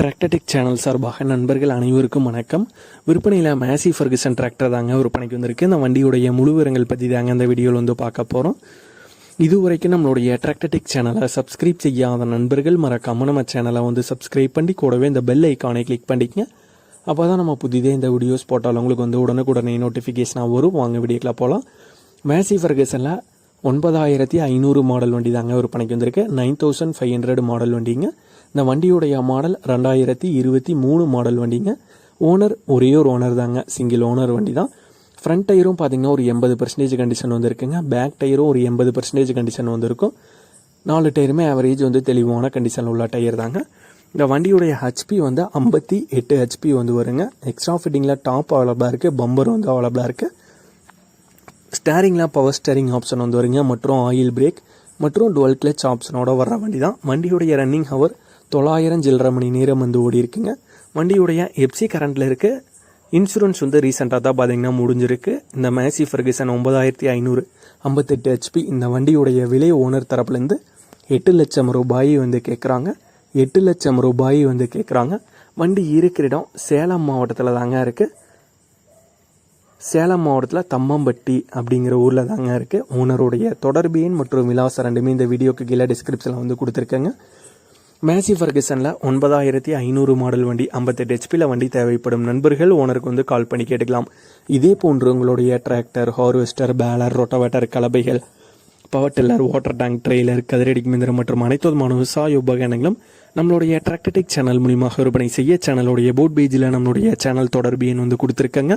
Tractor Tech channel சார்பாக நண்பர்கள் அனைவருக்கும் வணக்கம். விற்பனையில் மேசி ஃபர்கசன் டிராக்டர் தாங்க விற்பனைக்கு வந்திருக்கு. இந்த வண்டியுடைய முழு விவரங்கள் பற்றி தாங்க இந்த வீடியோவில் வந்து பார்க்க போகிறோம் இதுவரைக்கும் நம்மளுடைய டிராக்டர்டெக் சேனலை சப்ஸ்கிரைப் செய்யாத நண்பர்கள் மறக்காமல் நம்ம சேனலை வந்து சப்ஸ்கிரைப் பண்ணி கூடவே இந்த பெல் ஐக்கானை கிளிக் பண்ணிக்கங்க. அப்போ தான் நம்ம புதிதே இந்த வீடியோஸ் போட்டாலும் உங்களுக்கு வந்து உடனுக்குடனே நோட்டிஃபிகேஷனாக வரும். வாங்க வீடியோக்கில் போகலாம் மேசி ஃபர்கசனில் ஒன்பதாயிரத்தி ஐநூறு மாடல் வண்டி தாங்க விற்பனைக்கு வந்திருக்கு. Nine thousand five hundred model வண்டிங்க. இந்த வண்டியுடைய மாடல் ரெண்டாயிரத்தி இருபத்தி மூணு மாடல் வண்டிங்க. ஓனர் ஒரே ஒரு ஓனர் தாங்க. சிங்கிள் ஓனர் வண்டி தான் ஃப்ரண்ட் டயரும் பார்த்தீங்கன்னா ஒரு எண்பது பர்சன்டேஜ் கண்டிஷன் வந்திருக்குங்க. பேக் டயரும் ஒரு எண்பது பர்சன்டேஜ் கண்டிஷன் வந்திருக்கும். நாலு டயருமே ஆவரேஜ் வந்து தெளிவான கண்டிஷனில் உள்ள டயர் தாங்க. இந்த வண்டியுடைய ஹெச்பி வந்து ஐம்பத்தி எட்டு ஹெச்பி வந்து வருங்க. எக்ஸ்ட்ரா ஃபிட்டிங்கில் டாப் அவைலபிளாக இருக்குது பம்பர் வந்து அவைலபிளாக இருக்குது ஸ்டேரிங்கில் பவர் ஸ்டேரிங் ஆப்ஷன் வந்து வருங்க. மற்றும் ஆயில் பிரேக் மற்றும் டுவெல் கிளச் ஆப்ஷனோட வர்ற வண்டி தான் வண்டியுடைய ரன்னிங் ஹவர் தொள்ளாயிரம் சில்லரை மணி நேரம் வந்து ஓடி இருக்குங்க. வண்டியுடைய எப்சி கரண்டில் இருக்குது இன்சூரன்ஸ் வந்து ரீசெண்டாக தான் பார்த்தீங்கன்னா முடிஞ்சிருக்கு. இந்த மேசி ஃபர்கிசன் ஒன்பதாயிரத்தி ஐநூறு ஐம்பத்தெட்டு ஹெச்பி இந்த வண்டியுடைய விலை ஓனர் தரப்புலேருந்து எட்டு லட்சம் ரூபாய் வந்து கேட்குறாங்க எட்டு லட்சம் ரூபாய் வந்து கேட்குறாங்க வண்டி இருக்கிற இடம் சேலம் மாவட்டத்தில் தாங்க இருக்குது சேலம் மாவட்டத்தில் தம்மம்பட்டி அப்படிங்கிற ஊரில் தாங்க இருக்குது ஓனருடைய தொடர்பு எண் மற்றும் விலாசம் ரெண்டுமே இந்த வீடியோக்கு கீழே டிஸ்கிரிப்ஷனில் வந்து கொடுத்துருக்கேங்க. மேசி ஃபர்கசனில் ஒன்பதாயிரத்தி ஐநூறு மாடல் வண்டி ஐம்பத்தெட்டு ஹெச்பியில் வண்டி தேவைப்படும் நண்பர்கள் ஓனருக்கு வந்து கால் பண்ணி கேட்டுக்கலாம். இதே போன்று உங்களுடைய tractor harvester baler rotavator கலபைகள் power tiller water tank trailer கதிரடி மிந்திரம் மற்றும் அனைத்து விதமான விவசாய உபகரணங்களும் நம்மளுடைய டிராக்டர்டெக் சேனல் மூலியமாக விற்பனை செய்ய சேனலுடைய போட் பேஜில் நம்மளுடைய சேனல் தொடர்பு எண் வந்து கொடுத்துருக்கங்க.